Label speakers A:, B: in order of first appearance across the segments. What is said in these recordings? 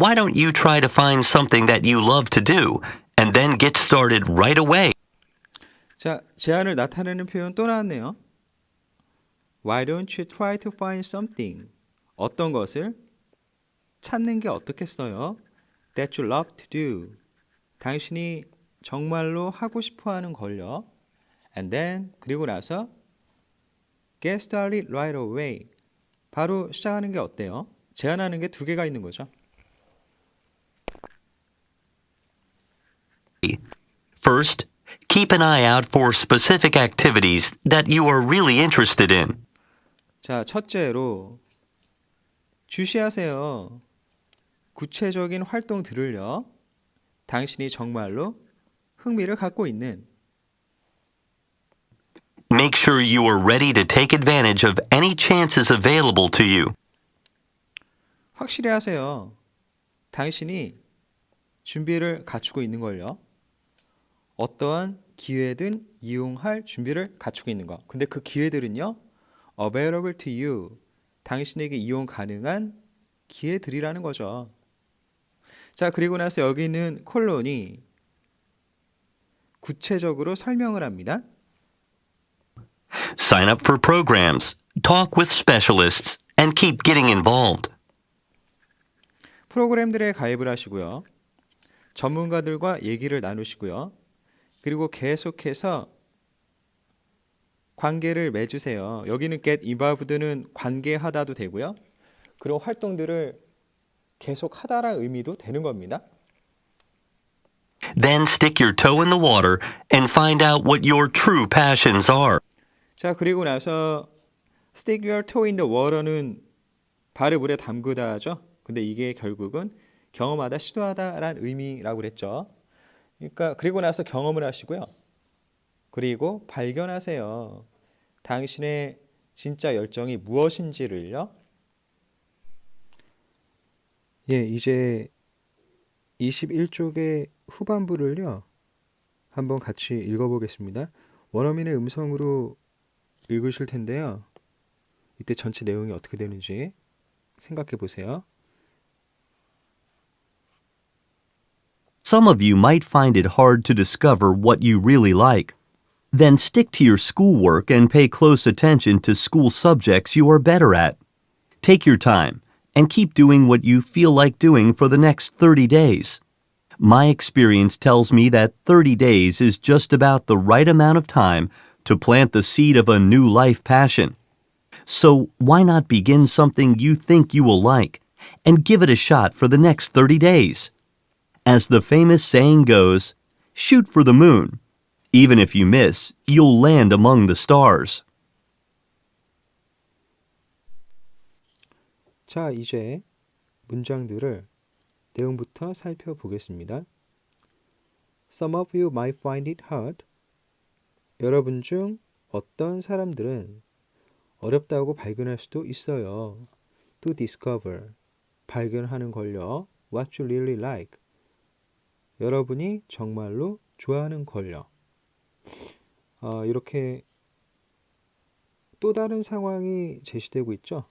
A: why don't you try to find something that you love to do and then get started right away?
B: 자, 제안을 나타내는 표현 또 나왔네요. Why don't you try to find something? 어떤 것을 찾는 게 어떻겠어요? That you love to do. 당신이 정말로 하고 싶어 하는 걸요. And then 그리고 나서 get started right away. 바로 시작하는 게 어때요? 제안하는 게 두 개가 있는 거죠.
A: First, keep an eye out for specific activities that you are really interested in.
B: 자, 첫째로 주시하세요. 구체적인 활동들을요. 당신이 정말로 흥미를 갖고 있는
A: Make sure you are ready to take advantage of any chances available to you.
B: 확실히 하세요. 당신이 준비를 갖추고 있는 걸요. 어떠한 기회든 이용할 준비를 갖추고 있는 거. 근데 그 기회들은요. available to you. 당신에게 이용 가능한 기회들이라는 거죠. 자, 그리고 나서 여기는 콜론이 구체적으로 설명을 합니다.
A: Sign up for programs, talk with specialists, and keep getting involved.
B: 프로그램들에 가입을 하시고요. 전문가들과 얘기를 나누시고요. 그리고 계속해서 관계를 맺으세요. 여기는 get involved는 관계하다도 되고요. 그리고 활동들을 계속 하다라는 의미도 되는 겁니다.
A: Then stick your toe in the water and find out what your true passions are.
B: 자, 그리고 나서 stick your toe in the water는 발을 물에 담그다죠. 근데 이게 결국은 경험하다, 시도하다라는 의미라고 그랬죠. 그러니까 그리고 나서 경험을 하시고요. 그리고 발견하세요. 당신의 진짜 열정이 무엇인지를요. 예, 이제 21쪽의 후반부를요. 한번 같이 읽어보겠습니다. 원어민의 음성으로 읽으실 텐데요. 이때 전체 내용이 어떻게 되는지 생각해 보세요.
A: Some of you might find it hard to discover what you really like. Then stick to your schoolwork and pay close attention to school subjects you are better at. Take your time and keep doing what you feel like doing for the next 30 days. My experience tells me that 30 days is just about the right amount of time to plant the seed of a new life passion. So why not begin something you think you will like and give it a shot for the next 30 days? As the famous saying goes, shoot for the moon. Even if you miss, you'll land among the stars.
B: 자, 이제 문장들을 내용부터 살펴보겠습니다. Some of you might find it hard. 여러분 중 어떤 사람들은 어렵다고 발견할 수도 있어요. To discover. 발견하는 걸요. What you really like. 여러분이 정말로 좋아하는 걸요. 어, 이렇게 또 다른 상황이 제시되고 있죠.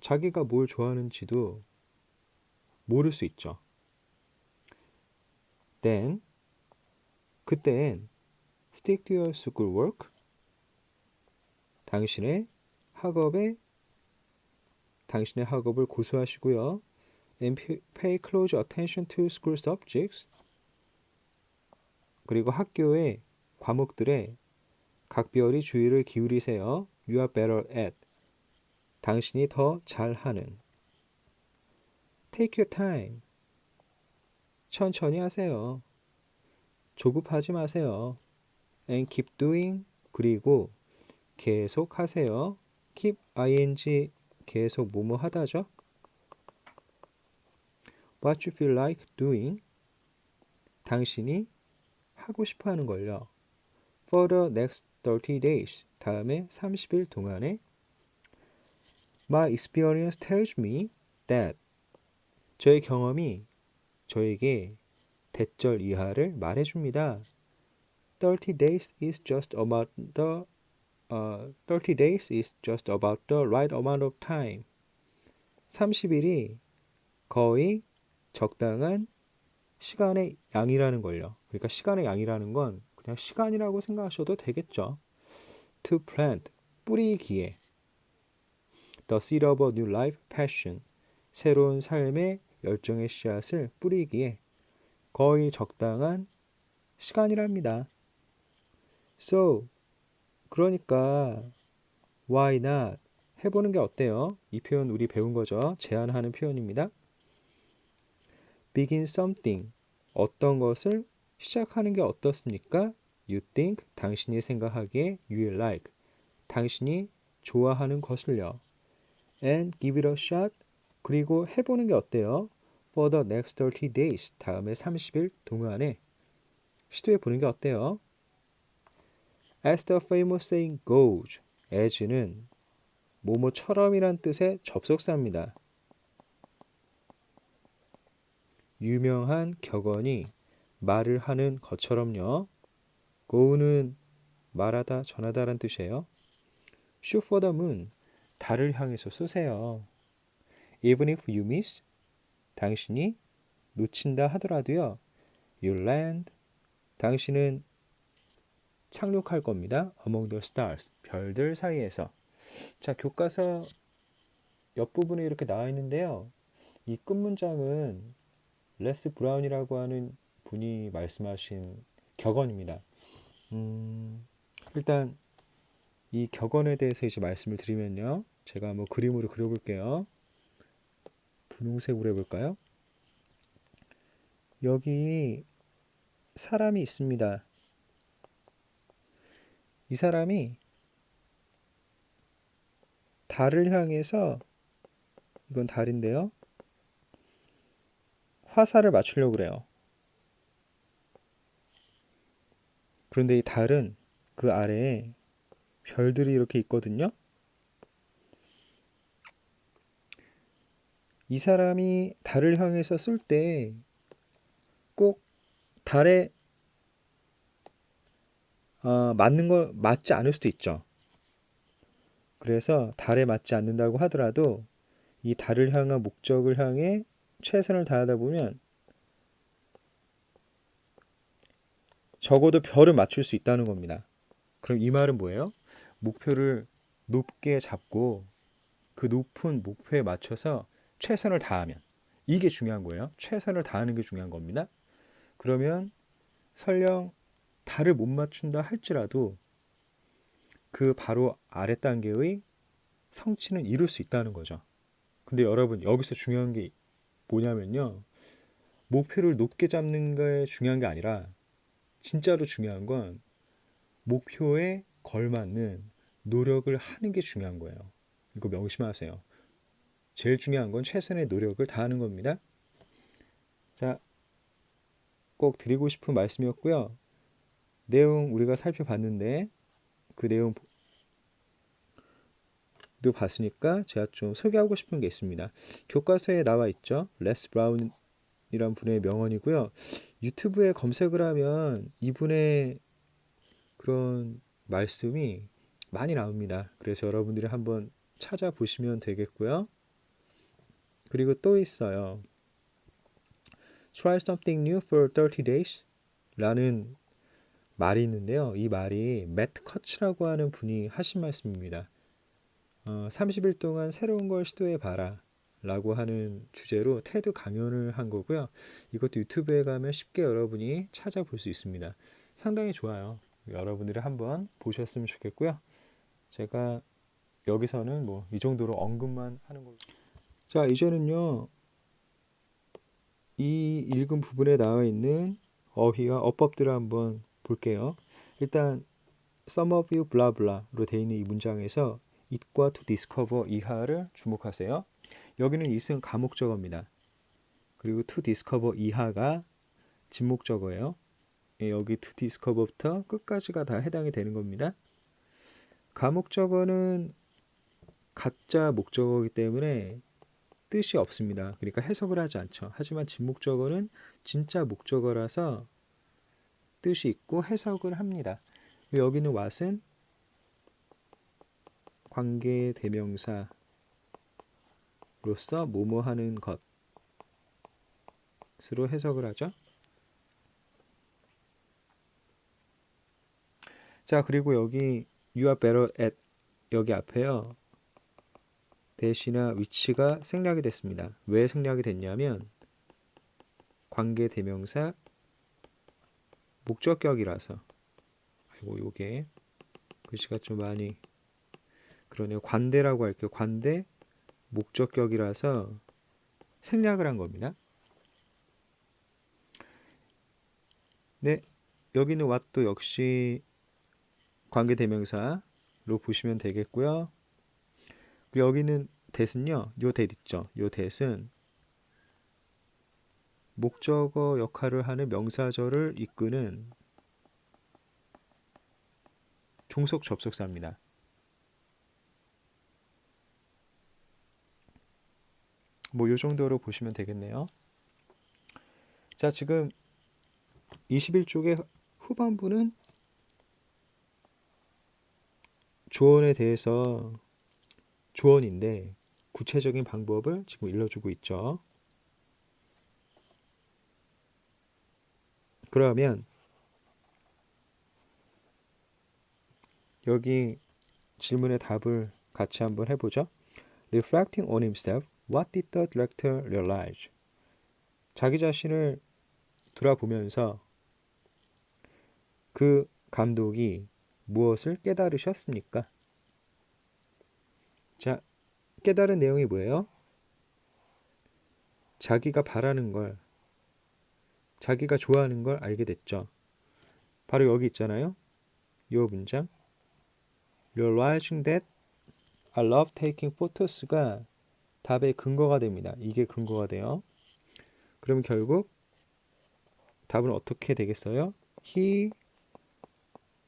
B: 자기가 뭘 좋아하는지도 모를 수 있죠. Then 그땐 stick to your schoolwork 당신의 학업에 당신의 학업을 고수하시고요. And pay close attention to school subjects 그리고 학교의 과목들에 각별히 주의를 기울이세요. You are better at 당신이 더 잘하는 Take your time 천천히 하세요. 조급하지 마세요. And keep doing 그리고 계속 하세요. keep ing 계속 뭐뭐 하다죠. What you feel like doing 당신이 하고 싶어 하는 걸요. For the next 30 days 다음에 30일 동안에 My experience tells me that 저의 경험이 저에게 대절 이하를 말해줍니다. 30 days is just about the uh, 30 days is just about the right amount of time. 30일이 거의 적당한 시간의 양이라는 걸요. 그러니까 시간의 양이라는 건 그냥 시간이라고 생각하셔도 되겠죠. To plant 뿌리기에 The seed of a new life passion 새로운 삶의 열정의 씨앗을 뿌리기에 거의 적당한 시간이랍니다. So 그러니까 why not 해보는 게 어때요? 이 표현 우리 배운 거죠. 제안하는 표현입니다. begin something 어떤 것을 시작하는 게 어떻습니까? You think 당신이 생각하기에 you like 당신이 좋아하는 것을요. And give it a shot 그리고 해보는 게 어때요? For the next 30 days 다음에 30일 동안에 시도해 보는 게 어때요? As the famous saying goes, as는 뭐뭐처럼이란 뜻의 접속사입니다. 유명한 격언이 말을 하는 것처럼요. go는 말하다, 전하다란 뜻이에요. Shoot 달을 향해서 쏘세요. Even if you miss, 당신이 놓친다 하더라도요. You land, 당신은 착륙할 겁니다. Among the stars, 별들 사이에서. 자, 교과서 옆부분에 이렇게 나와 있는데요. 이 끝문장은 레스 브라운이라고 하는 분이 말씀하신 격언입니다. 음, 일단 이 격언에 대해서 이제 말씀을 드리면요. 제가 한번 그림으로 그려볼게요. 분홍색으로 해볼까요? 여기 사람이 있습니다. 이 사람이 달을 향해서 이건 달인데요. 화살을 맞추려고 그래요. 그런데 이 달은 그 아래에 별들이 이렇게 있거든요. 이 사람이 달을 향해서 쏠때꼭 달에 어, 맞는 거 맞지 않을 수도 있죠. 그래서 달에 맞지 않는다고 하더라도 이 달을 향한 목적을 향해 최선을 다하다 보면 적어도 별을 맞출 수 있다는 겁니다. 그럼 이 말은 뭐예요? 목표를 높게 잡고 그 높은 목표에 맞춰서 최선을 다하면 이게 중요한 거예요. 최선을 다하는 게 중요한 겁니다. 그러면 설령 달을 못 맞춘다 할지라도 그 바로 아래 단계의 성취는 이룰 수 있다는 거죠. 근데 여러분 여기서 중요한 게 뭐냐면요. 목표를 높게 잡는 게 중요한 게 아니라 진짜로 중요한 건 목표에 걸맞는 노력을 하는 게 중요한 거예요. 이거 명심하세요. 제일 중요한 건 최선의 노력을 다하는 겁니다. 자, 꼭 드리고 싶은 말씀이었고요. 내용 우리가 살펴봤는데 그 내용 도 봤으니까 제가 좀 소개하고 싶은 게 있습니다. 교과서에 나와 있죠. 레스 브라운 이란 분의 명언이고요. 유튜브에 검색을 하면 이분의 그런 말씀이 많이 나옵니다. 그래서 여러분들이 한번 찾아보시면 되겠고요. 그리고 또 있어요. Try something new for 30 days 라는 말이 있는데요. 이 말이 매트 커츠라고 하는 분이 하신 말씀입니다. 어, 30일 동안 새로운 걸 시도해 봐라 라고 하는 주제로 테드 강연을 한 거고요. 이것도 유튜브에 가면 쉽게 여러분이 찾아볼 수 있습니다. 상당히 좋아요. 여러분들이 한번 보셨으면 좋겠고요. 제가 여기서는 뭐 이 정도로 언급만 하는 걸로. 자, 이제는요. 이 읽은 부분에 나와 있는 어휘와 어법들을 한번 볼게요. 일단 some of you blah로 되어 있는 이 문장에서 it과 to discover 이하를 주목하세요. 여기는 it은 가목적어입니다. 그리고 to discover 이하가 진목적어예요. 예, 여기 to discover부터 끝까지가 다 해당이 되는 겁니다. 가목적어는 가짜 목적어이기 때문에 뜻이 없습니다. 그러니까 해석을 하지 않죠. 하지만 진목적어는 진짜 목적어라서 뜻이 있고 해석을 합니다. 여기는 what은 관계 대명사 로서 뭐뭐 하는 것 at으로 해석을 하죠. 자, 그리고 여기 you are better at 여기 앞에요. 대시나 위치가 생략이 됐습니다. 왜 생략이 됐냐면 관계 대명사 목적격이라서 아이고 요게 글씨가 좀 많이 그러네요. 관대라고 할게요. 관대 목적격이라서 생략을 한 겁니다. 네, 여기는 what도 역시 관계 대명사로 보시면 되겠고요. 그리고 여기는 that은요. 요 that 있죠. 요 that은 목적어 역할을 하는 명사절을 이끄는 종속 접속사입니다. 뭐요 정도로 보시면 되겠네요. 자, 지금 21쪽의 후반부는 조언에 대해서 조언인데 구체적인 방법을 지금 일러주고 있죠. 그러면 여기 질문의 답을 같이 한번 해보죠. Reflecting on himself, what did the director realize? 자기 자신을 돌아보면서 그 감독이 무엇을 깨달으셨습니까? 자, 깨달은 내용이 뭐예요? 자기가 바라는 걸, 자기가 좋아하는 걸 알게 됐죠. 바로 여기 있잖아요. 이 문장. Realizing that I love taking photos가 답의 근거가 됩니다. 이게 근거가 돼요. 그러면 결국 답은 어떻게 되겠어요? He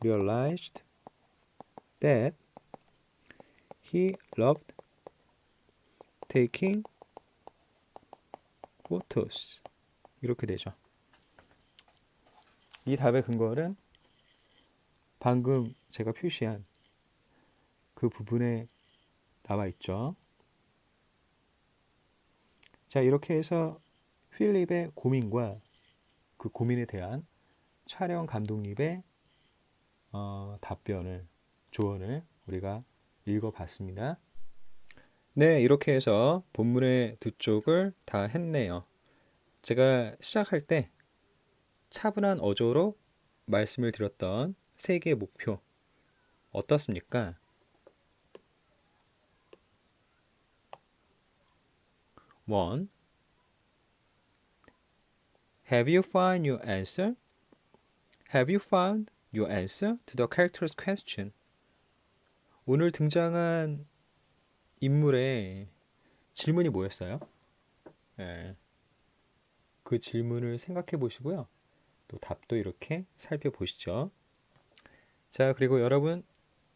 B: realized that he loved taking photos. 이렇게 되죠. 이 답의 근거는 방금 제가 표시한 그 부분에 나와 있죠. 자, 이렇게 해서 필립의 고민과 그 고민에 대한 촬영 감독님의 어, 답변을 조언을 우리가 읽어봤습니다. 네, 이렇게 해서 본문의 두 쪽을 다 했네요. 제가 시작할 때 차분한 어조로 말씀을 드렸던 세 개의 목표 어떻습니까? One, have you found your answer? Have you found your answer to the character's question? 오늘 등장한 인물의 질문이 뭐였어요? 예. 그 질문을 생각해 보시고요. 또 답도 이렇게 살펴보시죠. 자, 그리고 여러분,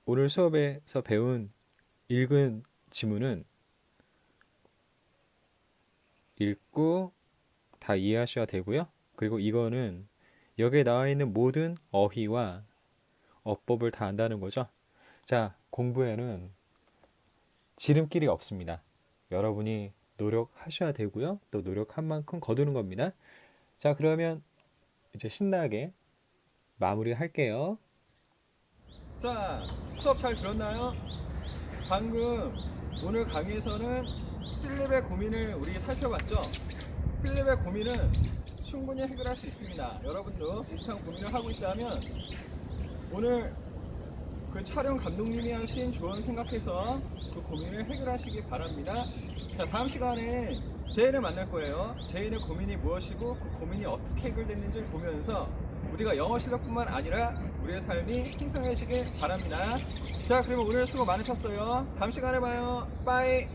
B: 오늘 수업에서 배운 읽은 지문은 읽고 다 이해하셔야 되고요. 그리고 이거는 여기에 나와 있는 모든 어휘와 어법을 다 안다는 거죠. 자, 공부에는 지름길이 없습니다. 여러분이 노력하셔야 되고요. 또 노력한 만큼 거두는 겁니다. 자, 그러면 이제 신나게 마무리 할게요. 자, 수업 잘 들었나요? 방금 오늘 강의에서는 필립의 고민을 우리 살펴봤죠? 필립의 고민은 충분히 해결할 수 있습니다. 여러분도 비슷한 고민을 하고 있다면 오늘 그 촬영 감독님이 하신 조언 생각해서 그 고민을 해결하시기 바랍니다. 자, 다음 시간에 제인을 만날 거예요. 제인의 고민이 무엇이고 그 고민이 어떻게 해결됐는지를 보면서 우리가 영어 실력뿐만 아니라 우리의 삶이 풍성해지길 바랍니다. 자, 그러면 오늘 수고 많으셨어요. 다음 시간에 봐요. 빠이.